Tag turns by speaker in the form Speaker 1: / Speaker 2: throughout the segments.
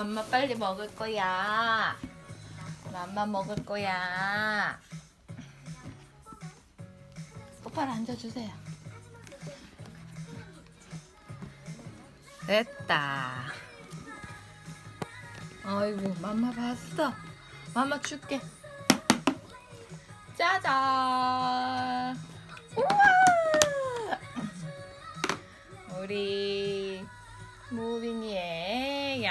Speaker 1: 맘마 빨리 먹을 거야. 맘마 먹을 거야. 소파를 앉아주세요. 됐다. 아이고, 맘마 봤어. 맘마 줄게. 짜잔. 우와. 우리 무빈이의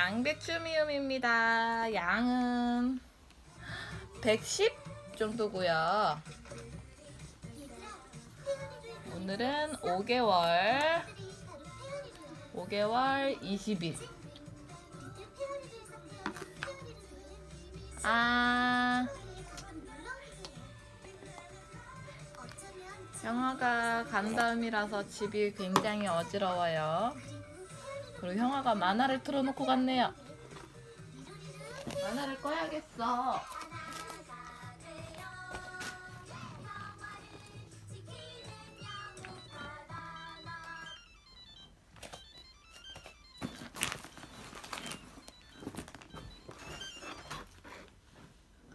Speaker 1: 양배추 미음입니다. 양은 110 정도고요. 오늘은 5개월 5개월 20일. 아, 형아가 간 다음이라서 집이 굉장히 어지러워요. 그리고 형아가 만화를 틀어놓고 갔네요. 만화를 꺼야겠어.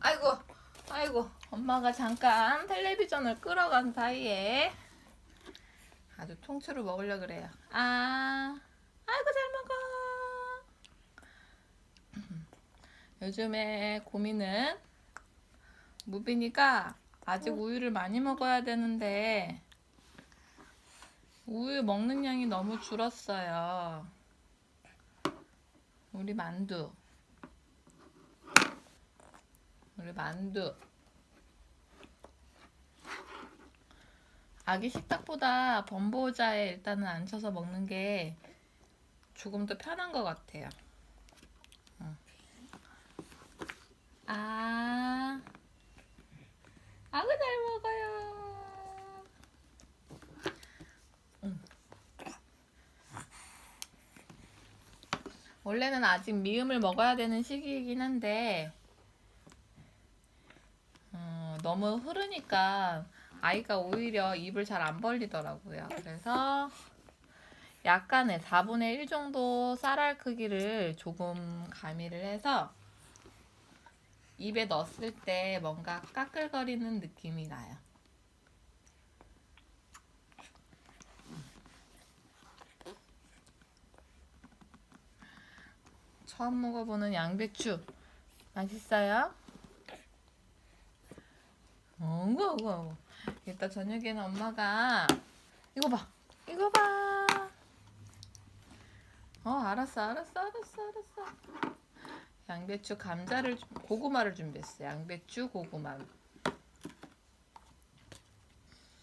Speaker 1: 아이고, 아이고, 엄마가 잠깐 텔레비전을 끌어간 사이에 아주 통째로 먹으려 그래요. 아, 아이고 잘 먹어. 요즘에 고민은 무빈이가 아직 우유를 많이 먹어야 되는데 우유 먹는 양이 너무 줄었어요. 우리 만두. 우리 만두. 아기 식탁보다 범보자에 일단은 앉혀서 먹는 게 조금 더 편한 것 같아요. 어. 아, 아구 잘 먹어요. 음. 원래는 아직 미음을 먹어야 되는 시기이긴 한데 어, 너무 흐르니까 아이가 오히려 입을 잘 안 벌리더라고요. 그래서 약간의 4분의 1 정도 쌀알 크기를 조금 가미를 해서 입에 넣었을 때 뭔가 까끌거리는 느낌이 나요. 처음 먹어보는 양배추 맛있어요? 어구 어구 어구 이따 저녁에는 엄마가 이거 봐 이거 봐. 어 알았어 알았어 알았어 알았어. 양배추 감자를 준- 고구마를 준비했어. 양배추 고구마